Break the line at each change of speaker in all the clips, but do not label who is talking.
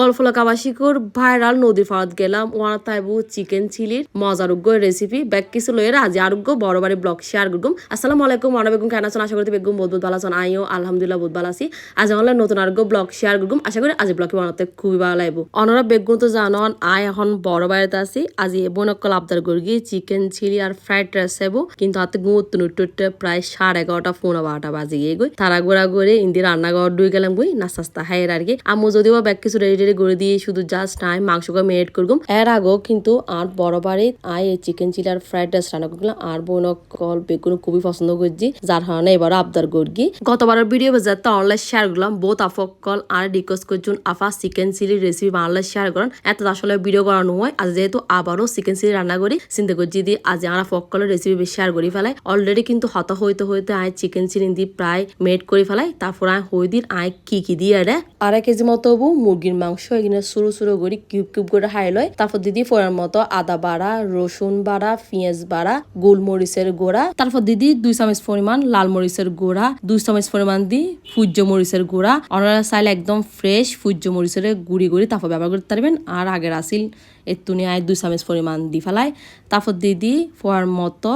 কলফলক আবাসিকর viral নদীর ফারত গেলাম ওয়ানা তাইবু chicken চিলির মজারোগ্য রেসিপি ব্যাক কিছু লয়ে আজি আরোগ্য বড় বাড়ি ব্লগ শেয়ার করগুম। আসসালামু আলাইকুম মনে বেগুম কেন আছেন? আশা করি বেগুম বহুত ভালো আছেন আইও আলহামদুলিল্লাহ বহুত ভালো আছি। আজ আমার নতুন আরোগ্য ব্লগ শেয়ার করগুম। আশা করি আজ ব্লগে বানাতে খুবই ভালো লাগবো। অনরা বেগুন তো জানন, আই এখন বড় বাড়িতে আছি। আজি বোনকল আবদার করগি, চিকেন চিলি আর ফ্রাইড রাইস এবো কিন্তু হাতে গুঁত নুটুটে প্রায় সাড়ে এগারোটা পনেরো বারোটা বাজে গিয়ে গই। তারা গোড়া করে ইন্দি রান্নাঘর ডুই গেলাম গই নাস্তা আস্তা হাইয়ের আর কি আমু যদিও ব্যাগ কিছু রেডি রেডি করে দিয়ে শুধু জাস্ট আই মাংসকে মেরিট করগুম এর আগেও কিন্তু আর আই এই চিকেন চিলি আর ফ্রাইড রাইস রান্না করলাম আর বোন কল বেগুন খুবই পছন্দ করছি, যার কারণে এবার আবদার করগি গতবারের ভিডিও বাজার তো অনলাইন শেয়ার করলাম বহুত আফক কল আর রিকোয়েস্ট করছুন আফা chicken chilli recipe Bangla share করেন। এত আসলে ভিডিও করানো হয় আজ যেহেতু আবারও চিকেন চিলি রান্না করি, চিন্তা করছি দি আজ আমরা ফকলের রেসিপি বেশি শেয়ার করি ফেলাই। অলরেডি কিন্তু হত হইতে হইতে আই চিকেন চিলি দি প্রায় মেড করে ফেলাই, তারপর আয় হই দিন আই কি কি দিয়ে রে? আড়াই কেজি মতো মুরগির মাংস এখানে সরু সরু করে কিউব কিউব করে হাই লয়। তারপর দিদি ফোড়ার মতো আদা বাড়া, রসুন বাড়া, পেঁয়াজ বাড়া, গোলমরিচের গোড়া। তারপর দিদি দুই চামচ পরিমাণ লাল মরিচের গোড়া, দুই চামচ পরিমাণ দি সূর্য মরিচের গোড়া। ওনারা চাইলে একদম ফ্রেশ সূর্য মরিচের গুড়ি গুড়ি তারপর ব্যবহার করতে পারবেন। আর আগের আসিল এতুনি আয় দুই চামচ পরিমাণ দি ফেলায়। তারপর দিদি ফোয়ার মতো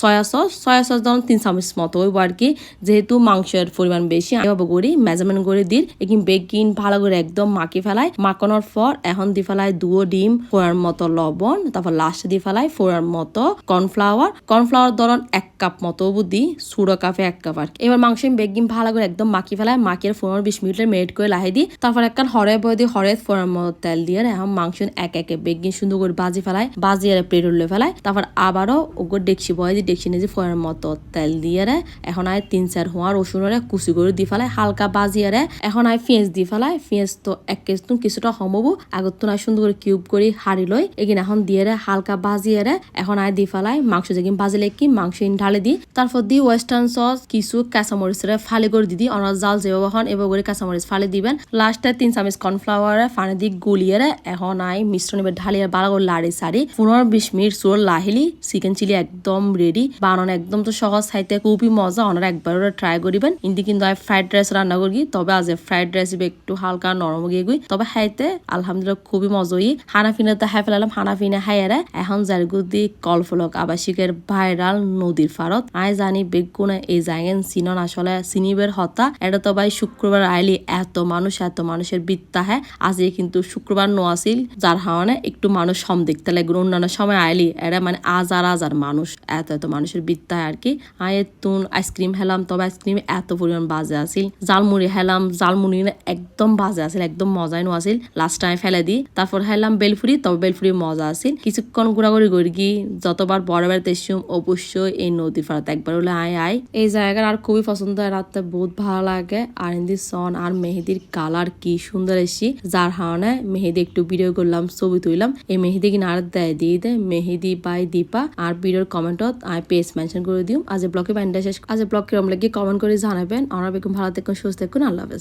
সয়া সস সয়া সস ধরুন তিন চামচ মতো হইব আর কি যেহেতু মাংসের পরিমাণ বেশি বাবা করি মেজারমেন্ট করে দিন একিন বেগিন ভালো করে একদম মাখি ফেলাই, মাখানোর পর এখন দি ফেলাই দুও ডিম, ফোড়ার মতো লবণ, তারপর লাস্টে দি ফেলাই ফোড়ার মতো কর্নফ্লাওয়ার কর্নফ্লাওয়ার ধরুন এক কাপ মতো বুদ্ধি, সুড়ো কাপে এক কাপ আর। এবার মাংস বেগিন ভালো করে একদম মাখি ফেলাই, মাখিয়ে পনেরো বিশ মিনিটের মেরিট করে লাহে দিই, তারপর একখান হরে বয় দিয়ে হরে ফোড়ার মতো তেল দিয়ে এখন মাংস এক একে বেগিন সুন্দর করে বাজি ফেলাই, বাজি আর প্লেট উল্লে ফেলাই, তারপর আবারও ওগো ডেকসি বয় দিয়ে ডেকসি নিজে ফোড়ার মতো তেল দিয়ে রে এখন আয় তিন চার হোয়া রসুনরে কুচি করে দি ফেলাই হালকা বাজিয়ে রে এখন আয় পেঁয়াজ দি ফেলাই পেঁয়াজ তো এক কেজি তুন কিছুটা সম্ভব আগত তো সুন্দর করে কিউব করে হাড়ি লই এগিন এখন দিয়ে রে হালকা বাজিয়ে রে এখন আয় দি ফেলাই মাংস যেগিন বাজিলে কি, মাংস ইন ঢালে দি তারপর দি ওয়েস্টার্ন সস কিছু কাঁচামরিচরে ফালি করে দিদি অনার জাল যেভাবে হন এবার করে কাঁচামরিচ ফালি দিবেন। লাস্টে তিন চামচ কর্নফ্লাওয়ারে ফানি দি গুলিয়ে রে এখন আয় মিশ্রণ এবার ঢালিয়ে ভালো করে লাড়ি সারি পনেরো বিশ মিনিট চুর লাহিলি, চিকেন চিলি একদম রেডি বানানো একদম তো সহজ, খাইতে খুবই মজা। ওনারা একবার ওরা ট্রাই করিবেন। কিন্তু কিন্তু আমি ফ্রাইড রাইস রান্না করি তবে আজ ফ্রাইড রাইস একটু হালকা নরম গিয়ে গই। তবে খাইতে আলহামদুলিল্লাহ খুবই মজাই হানাফিনা তো হাই ফেলালাম। হানাফিনা হাইয়ারে এখন জারগুদি কলফলক আবাসিকের ভাইরাল নদীর ফারত আই জানি বেগুনে এই জায়গেন সিনন আসলে সিনিবের হতা। এটা তো ভাই শুক্রবার আইলি এত মানুষ, এত মানুষের বিত্তা হ্যাঁ। আজকে কিন্তু শুক্রবার নো আসিল যার হাওয়ানে একটু মানুষ সম দেখতে লাগে অন্যান্য সময় আইলি এটা মানে আজার আজার মানুষ। এত এত মানুষের বিত্তা আর কি। আয়ের তুন আইসক্রিম হেলাম, তবে আইসক্রিম এত পরিমাণ বাজে আসিল জালমুড়ি হেলাম জালমুড়ি একদম বাজে আসিল একদম মজাই আসিল লাস্ট টাইম ফেলে দি, তারপর হেলাম বেলফুরি তবে বেলফুরি মজা আসিল কিছুক্ষণ ঘোরাঘুরি করি যতবার বড় বেড়াতে এসুম অবশ্যই এই নদী ফাড়াতে একবার হলে আয় আয়। এই জায়গার আর খুবই পছন্দ হয়, রাতে বহুত ভালো লাগে। আর ইন্দি সন আর মেহেদির কালার কি সুন্দর এসি যার কারণে মেহেদি একটু ভিডিও করলাম, ছবি তুললাম। এই মেহেদি কিনা আর দেয়, দিয়ে দেয় মেহেদি বাই দীপা। আর ভিডিওর কমেন্টত পেজ মেনশন করে দিও। আজ ব্লগে বাইন্ডা শেষ আজ ব্লকে আমরা লাগে কমেন্ট করে জানাবেন। আমরা বেগুন ভালো থাকুন, সুস্থ থাকুন, আল্লাহ হাফেজ।